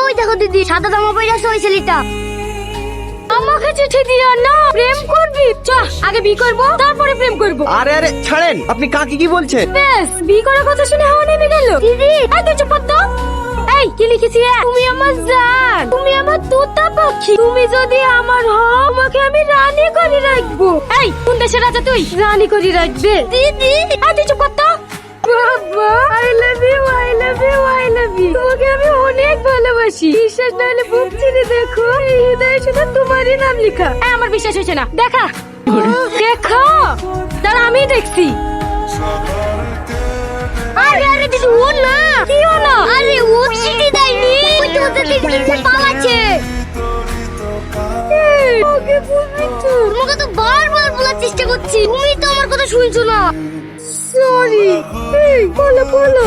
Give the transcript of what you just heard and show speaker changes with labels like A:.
A: ওই দেখো দিদি সাদা জামা পরে আছে ওই ছেলেটা। আমাকে চিঠি দিয়া না প্রেম করবি? চ আগে বি করব তারপরে প্রেম করব।
B: আরে আরে ছাড়েন আপনি কাকে কি বলছেন?
A: বেশ বি করার কথা শুনে হাওয়া নেমে গেল। দিদি! তুই চুপ তো। এই কি লিখেছি? তুমি আমার জান তুমি আমার তোতা পাখি। তুমি যদি আমার হও তোমাকে আমি রানী করে রাখব। এই কোন দেশের রাজা তুই? রানী করে রাখবে। দিদি! তুই চুপ কর তো। বাবা! ভালোবাসি বিশ্বাস না হলে বুক চিনে দেখো এই হৃদয়ে শুধু তোমারই নাম লেখা। আমার বিশ্বাস হচ্ছে না। দেখা। দেখো। দাঁড়া আমি দেখছি। আরে আরে দিদি ও না। কি ও না। আরে ও চিঠি দেয়নি। ওই তো ওদের দিদিকে পালাচ্ছে ওকে বলবি তো। তোমাকে তো বারবার বলার চেষ্টা করছি। তুমি তো আমার কথা শুনছো না। সরি এই বলো বলো।